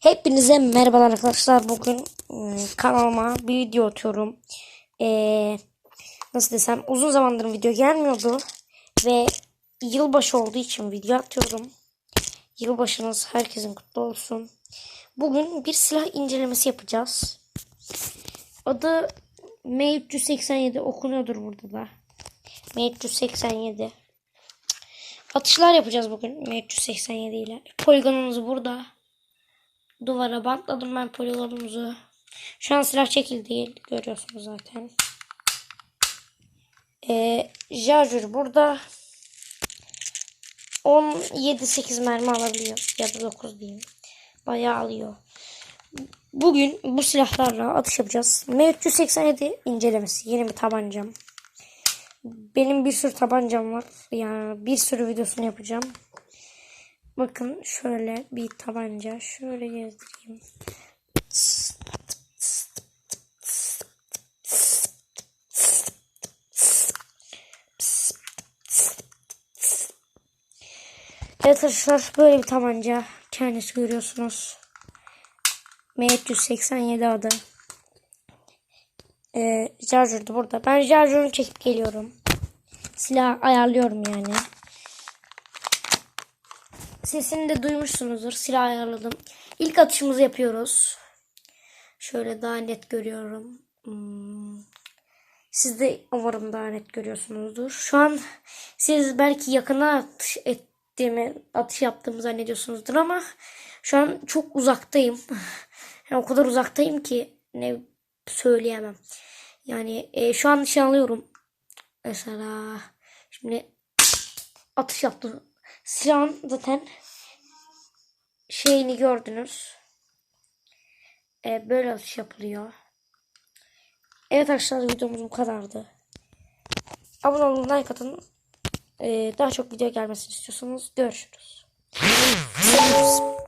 Hepinize merhabalar arkadaşlar. Bugün ım, kanalıma bir video atıyorum. Ee, nasıl desem uzun zamandır video gelmiyordu. Ve yılbaşı olduğu için video atıyorum. Yılbaşınız herkesin kutlu olsun. Bugün bir silah incelemesi yapacağız. Adı M387 okunuyordur burada da. M387. Atışlar yapacağız bugün M387 ile. Poligonumuz burada. Duvara bantladım ben poligonumuzu. Şu an silah çekil değil. Görüyorsunuz zaten. Ee, Jarjur burada. 17-8 mermi alabiliyor. Ya da 9 diyeyim. Bayağı alıyor. Bugün bu silahlarla atış yapacağız. M387 incelemesi. Yeni bir tabancam. Benim bir sürü tabancam var. Yani bir sürü videosunu yapacağım. Bakın şöyle bir tabanca. Şöyle gezdireyim. Evet arkadaşlar böyle bir tabanca. Kendisi görüyorsunuz. M387 adı. Ee, Charger da burada. Ben Charger'ını çekip geliyorum. Silah ayarlıyorum yani. Sesini de duymuşsunuzdur. Silah ayarladım. İlk atışımızı yapıyoruz. Şöyle daha net görüyorum. Hmm. Siz de umarım daha net görüyorsunuzdur. Şu an siz belki yakına atış ettiğimi, atış yaptığımı zannediyorsunuzdur ama şu an çok uzaktayım. Yani o kadar uzaktayım ki ne söyleyemem. Yani e, şu an nişan alıyorum. Mesela şimdi atış yaptım. Silahın zaten şeyini gördünüz. E, böyle atış yapılıyor. Evet arkadaşlar videomuz bu kadardı. Abone olun, like atın. E, daha çok video gelmesini istiyorsanız görüşürüz.